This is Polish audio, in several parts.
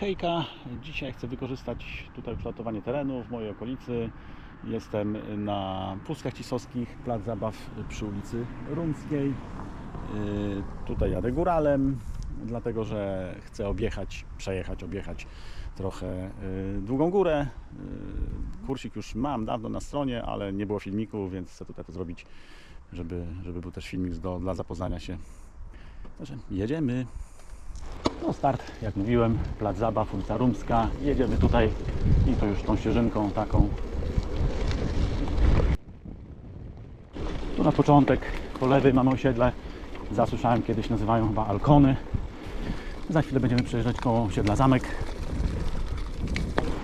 Hejka, dzisiaj chcę wykorzystać tutaj ukształtowanie terenu w mojej okolicy. Jestem na Puskach Cisowskich, plac zabaw przy ulicy Rumskiej. Yy, Tutaj jadę góralem, dlatego że chcę objechać, przejechać, objechać trochę yy, długą górę. Yy, Kursik już mam dawno na stronie, ale nie było filmiku, więc chcę tutaj to zrobić, żeby, żeby był też filmik do, dla zapoznania się. Także jedziemy. No start, jak mówiłem, plac zabaw, ulica Rumska. Jedziemy tutaj i to już tą ścieżynką taką. Tu na początek po lewej mamy osiedle. Zasłyszałem kiedyś nazywają chyba Alkony. Za chwilę będziemy przejeżdżać koło osiedla Zamek.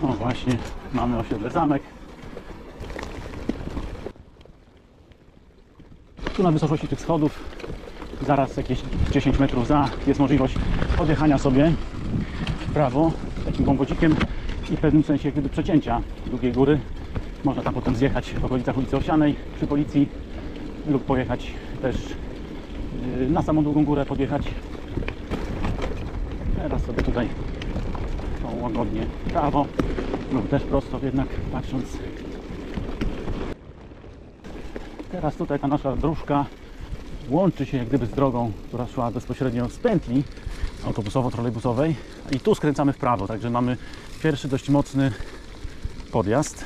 O właśnie, mamy osiedle Zamek. Tu na wysokości tych schodów zaraz jakieś 10 metrów za jest możliwość odjechania sobie w prawo takim wąwozikiem i w pewnym sensie jak gdyby przecięcia długiej góry. Można tam potem zjechać w okolicach ulicy Owsianej przy policji lub pojechać też yy, na samą długą górę podjechać. Teraz sobie tutaj o, łagodnie prawo lub też prosto jednak patrząc. Teraz tutaj ta nasza dróżka łączy się jak gdyby z drogą, która szła bezpośrednio z pętli autobusowo-trolejbusowej i tu skręcamy w prawo, także mamy pierwszy dość mocny podjazd.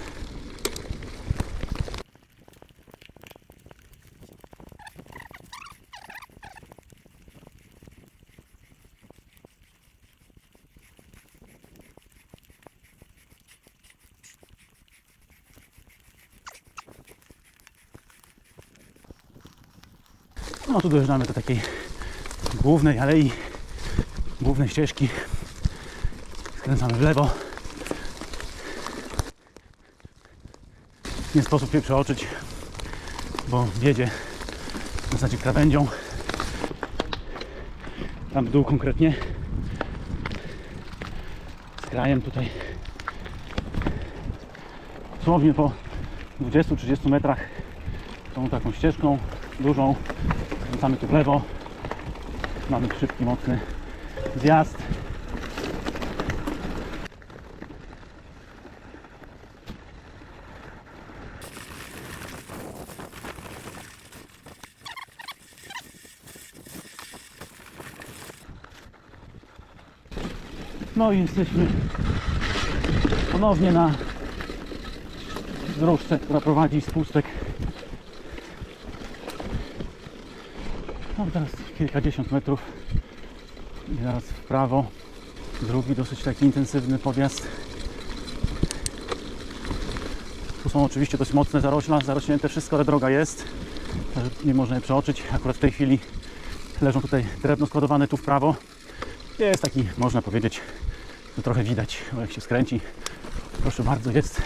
No tu dojeżdżamy do takiej głównej alei, głównej ścieżki. Skręcamy w lewo. Nie sposób się przeoczyć, bo wiedzie w zasadzie krawędzią. Tam w dół konkretnie. Z krajem tutaj. Dosłownie po 20-30 metrach tą taką ścieżką dużą Skręcamy tu w lewo. Mamy szybki, mocny zjazd. No i jesteśmy ponownie na dróżce, która prowadzi z pustek Mam teraz kilkadziesiąt metrów i zaraz w prawo drugi dosyć taki intensywny podjazd. Tu są oczywiście dość mocne zarośla, zarośnięte wszystko, ale droga jest. Nie można je przeoczyć. Akurat w tej chwili leżą tutaj drewno składowane tu w prawo. Jest taki, można powiedzieć, to trochę widać, jak się skręci. Proszę bardzo, jest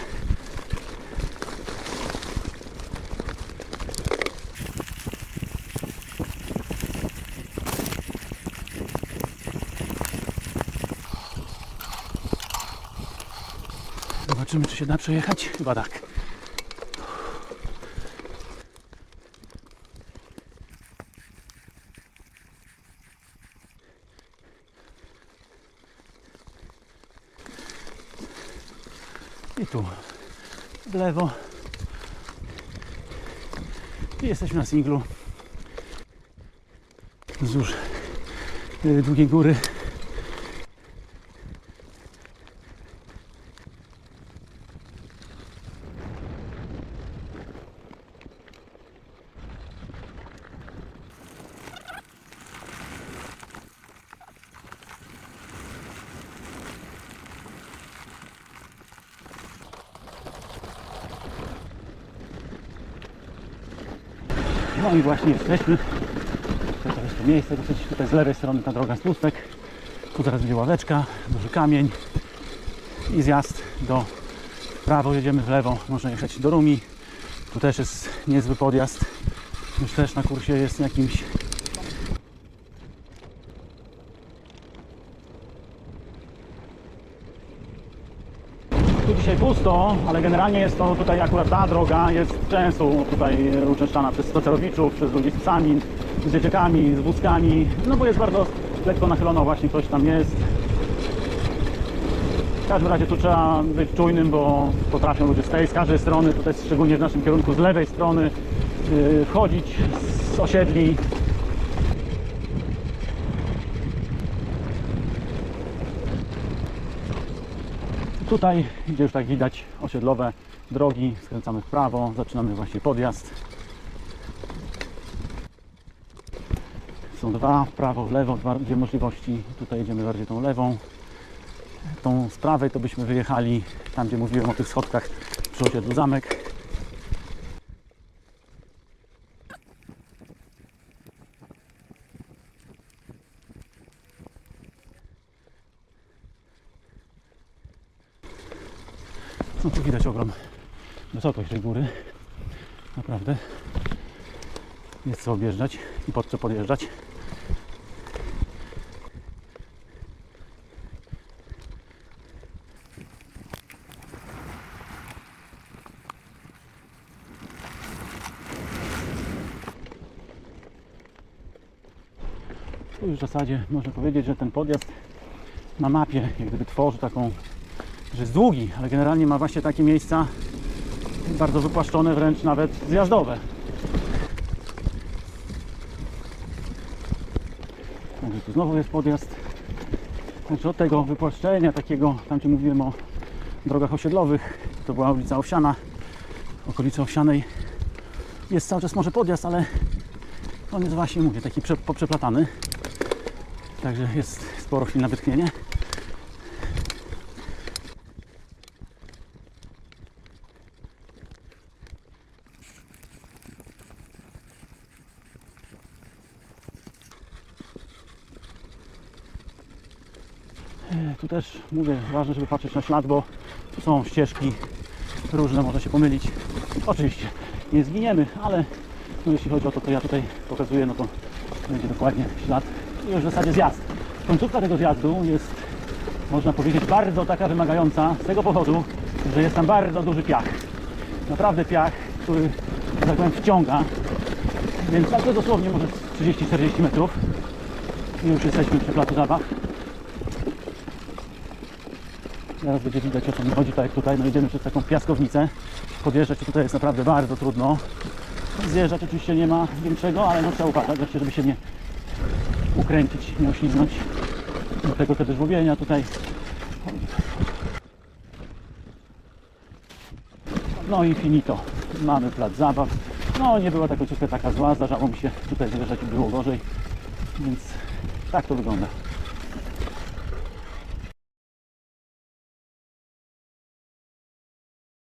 Zobaczymy, czy się da przejechać. Chyba tak. I tu w lewo. I jesteśmy na singlu wzdłuż y, długiej góry. No i właśnie jesteśmy. To jest to miejsce dosyć tutaj z lewej strony ta droga z pustek. Tu zaraz będzie ławeczka, duży kamień i zjazd do prawo, jedziemy w lewo, można jechać do Rumi. Tu też jest niezły podjazd. Już też na kursie jest jakimś dzisiaj pusto, ale generalnie jest to tutaj akurat ta droga jest często tutaj uczęszczana przez spacerowiczów, przez ludzi z psami, z dzieciakami, z wózkami, no bo jest bardzo lekko nachylona właśnie, coś tam jest. każdym razie tu trzeba być czujnym, bo potrafią ludzie z tej, z każdej strony, tutaj szczególnie w naszym kierunku, z lewej strony yy, wchodzić z osiedli. Tutaj, gdzie już tak widać osiedlowe drogi, skręcamy w prawo, zaczynamy właśnie podjazd. Są dwa, w prawo, w lewo, dwie możliwości. Tutaj jedziemy bardziej tą lewą. Tą z prawej to byśmy wyjechali tam, gdzie mówiłem o tych schodkach przy osiedlu Zamek. Tu widać ogrom wysokość tej góry. Naprawdę. Jest co objeżdżać i pod co podjeżdżać. Tu już w zasadzie można powiedzieć, że ten podjazd na mapie jak gdyby tworzy taką, że jest długi, ale generalnie ma właśnie takie miejsca bardzo wypłaszczone, wręcz nawet zjazdowe. Także tu znowu jest podjazd. Także od tego wypłaszczenia takiego, tam gdzie mówiłem o drogach osiedlowych, to była ulica Owsiana, okolica Owsianej. Jest cały czas może podjazd, ale on jest właśnie, mówię, taki prze, poprzeplatany. Także jest sporo chwil na wytchnienie. Tu też mówię, ważne, żeby patrzeć na ślad, bo tu są ścieżki różne, można się pomylić. Oczywiście nie zginiemy, ale no jeśli chodzi o to, co ja tutaj pokazuję, no to będzie dokładnie ślad i już w zasadzie zjazd. Końcówka tego zjazdu jest, można powiedzieć, bardzo taka wymagająca z tego powodu, że jest tam bardzo duży piach. Naprawdę piach, który, tak powiem, wciąga. Więc tak to dosłownie może z 30-40 metrów. I już jesteśmy przy placu zabaw. Zaraz będzie widać o co mi chodzi, tak jak tutaj, no idziemy przez taką piaskownicę. Podjeżdżać tutaj jest naprawdę bardzo trudno. Zjeżdżać oczywiście nie ma większego, ale no trzeba uważać, żeby się nie ukręcić, nie oślizgnąć. Do tego te żłobienia tutaj. No i finito. Mamy plac zabaw. No nie była ta końcówka taka zła, zdarzało mi się tutaj zjeżdżać i było gorzej. Więc tak to wygląda.